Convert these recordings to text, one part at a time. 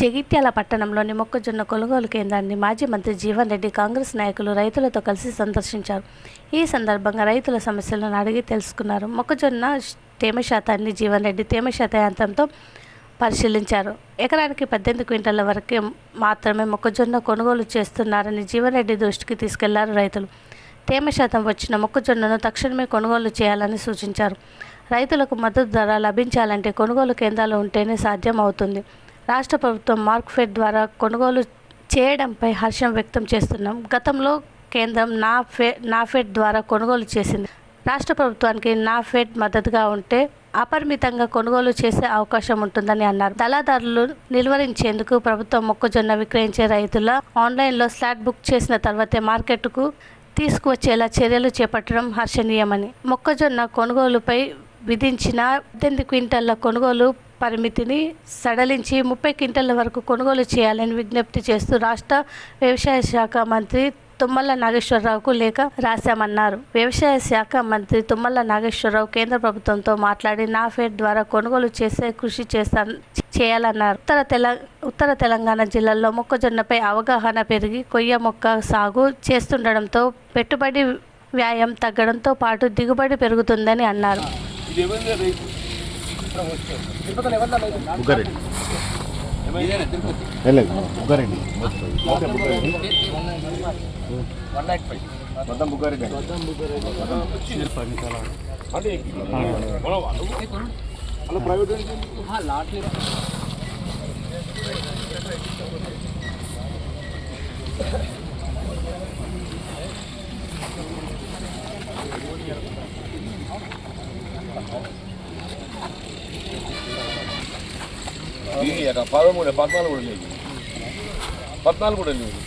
జగిత్యాల పట్టణంలోని మొక్కజొన్న కొనుగోలు కేంద్రాన్ని మాజీ మంత్రి జీవన్ రెడ్డి కాంగ్రెస్ నాయకులు రైతులతో కలిసి సందర్శించారు. ఈ సందర్భంగా రైతుల సమస్యలను అడిగి తెలుసుకున్నారు. మొక్కజొన్న తేమ శాతాన్ని జీవన్ రెడ్డి తేమ శాత యంత్రంతో పరిశీలించారు. ఎకరానికి పద్దెనిమిది క్వింటాల వరకు మాత్రమే మొక్కజొన్న కొనుగోలు చేస్తున్నారని జీవన్ రెడ్డి దృష్టికి తీసుకెళ్ళారు రైతులు. తేమ శాతం వచ్చిన మొక్కజొన్నను తక్షణమే కొనుగోలు చేయాలని సూచించారు. రైతులకు మద్దతు ధర లభించాలంటే కొనుగోలు కేంద్రాలు ఉంటేనే సాధ్యం అవుతుంది రాష్ట్ర ప్రభుత్వం మార్క్ఫెడ్ ద్వారా కొనుగోలు చేయడంపై హర్షం వ్యక్తం చేస్తున్నాం. గతంలో కేంద్రం నాఫె నాఫెడ్ ద్వారా కొనుగోలు చేసింది. రాష్ట్ర ప్రభుత్వానికి నాఫెడ్ మద్దతుగా ఉంటే అపరిమితంగా కొనుగోలు చేసే అవకాశం ఉంటుందని అన్నారు. దళాదారులు నిలువరించేందుకు ప్రభుత్వం మొక్కజొన్న విక్రయించే రైతుల ఆన్లైన్లో స్లాట్ బుక్ చేసిన తర్వాతే మార్కెట్కు తీసుకువచ్చేలా చర్యలు చేపట్టడం హర్షణీయమని. మొక్కజొన్న కొనుగోలుపై విధించిన పద్దెనిమిది క్వింటాల కొనుగోలు పరిమితిని సడలించి ముప్పై క్వింటాల వరకు కొనుగోలు చేయాలని విజ్ఞప్తి చేస్తూ రాష్ట్ర వ్యవసాయ శాఖ మంత్రి తుమ్మల నాగేశ్వరరావుకు లేఖ రాశామన్నారు. వ్యవసాయ శాఖ మంత్రి తుమ్మల నాగేశ్వరరావు కేంద్ర ప్రభుత్వంతో మాట్లాడి నాఫెడ్ ద్వారా కొనుగోలు చేసే కృషి చేస్తా చేయాలన్నారు. ఉత్తర తెల ఉత్తర తెలంగాణ జిల్లాల్లో మొక్కజొన్నపై అవగాహన పెరిగి కొయ్య మొక్క సాగు చేస్తుండడంతో పెట్టుబడి వ్యాయం తగ్గడంతో పాటు దిగుబడి పెరుగుతుందని అన్నారు. బుగ్గారెడ్డి వెళ్ళలేదు బుగ్గారెడ్డి వన్ మొత్తం బుగ్గారెడ్డి అదే మనం వాళ్ళు వాళ్ళు ప్రైవేట్ పదమూడు పద్నాలుగు కూడా లేదు పద్నాలుగు కూడా లేదు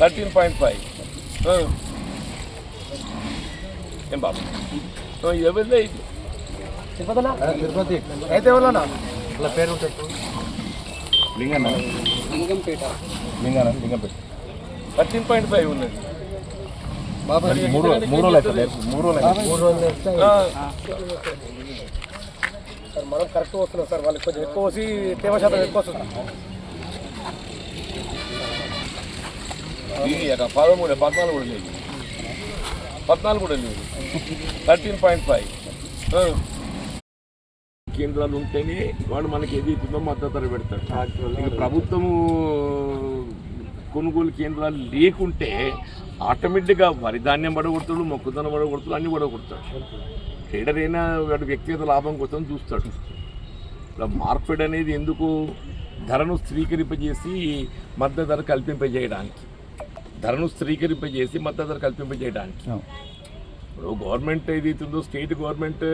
థర్టీన్ పాయింట్ ఫైవ్. ఏం బాబు? ఎవరిదే ఇది తిరుపతి. అయితే ఎవరన్నా అలా పేరు ఉంటుంది Linganna Lingampet. Linganna Lingampet. Thirteen point five ఉన్నది. మూడు మూడు రోజులు మూడు రోజులు మూడు రోజులు ఆ. సార్ మనం కరెక్ట్ వస్తున్నాం సార్ వాళ్ళకి కొంచెం ఎక్కువ వచ్చి తేమ శాతం ఎక్కువ వస్తుంది. పదమూడు పద్నాలుగు కూడా లేదు. పద్నాలుగు కూడా లేదు. Thirteen point five. కేంద్రాలు ఉంటేనే వాడు మనకి ఏది ఇస్తుందో మద్దతు పెడతాడు ఇక ప్రభుత్వము కొనుగోలు కేంద్రాలు లేకుంటే ఆటోమేటిక్గా వరి ధాన్యం పడగొడతాడు మొక్కజొన్న పడగొడతాడు అన్ని పడగొడతాడు ట్రేడర్ అయినా వాడు వ్యక్తిగత లాభం కోసం చూస్తాడు. ఇలా మార్కెట్ అనేది ఎందుకు? ధరను స్థిరీకరింపజేసి మద్దతు ధర కల్పింపజేయడానికి. ధరను స్థిరీకరింపజేసి మద్దతు ధర కల్పింపజేయడానికి ఇప్పుడు గవర్నమెంట్ ఏదైతుందో స్టేట్ గవర్నమెంట్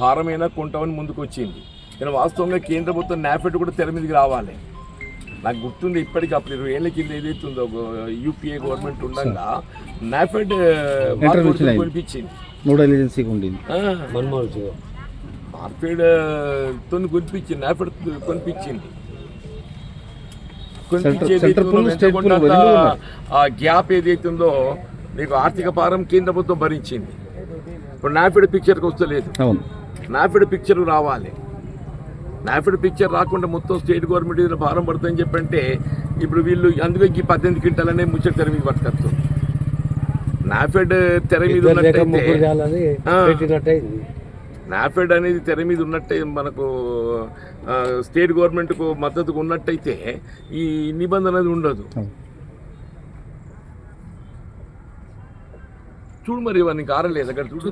భారమైనా కొంటామని ముందుకు వచ్చింది నేను వాస్తవంగా కేంద్ర ప్రభుత్వం నాఫెడ్ కూడా తెర మీదకి రావాలి. నాకు గుర్తుంది ఇప్పటికి అప్పుడు ఇరవై ఏళ్ళ కింద ఏదైతుందో యూపీఏ గవర్నమెంట్ ఉండగా నాఫెడ్ కొనిపించింది. నోడల్ ఏజెన్సీకి ఉండింది. కొనిపించింది. ఆ గ్యాప్ ఏదైతుందో మీకు ఆర్థిక భారం కేంద్ర ప్రభుత్వం భరించింది. ఇప్పుడు నాఫెడ్ పిక్చర్కి వస్తలేదు. నాఫెడ్ పిక్చర్ రావాలి. నాఫెడ్ పిక్చర్ రాకుండా మొత్తం స్టేట్ గవర్నమెంట్ భారం పడుతుందని చెప్పంటే ఇప్పుడు వీళ్ళు అందుకే ఈ పద్దెనిమిది క్వింటాలనే ముచ్చట తెర మీద పట్టుకొస్తారు. నాఫెడ్ తెర మీద ఉన్నట్టయితే. నాఫెడ్ అనేది తెర మీద ఉన్నట్టే మనకు స్టేట్ గవర్నమెంట్కు మద్దతుకు ఉన్నట్టయితే ఈ నిబంధన అనేది ఉండదు. చూడు మరి వానికి ఆరలేదు అక్కడ చూడు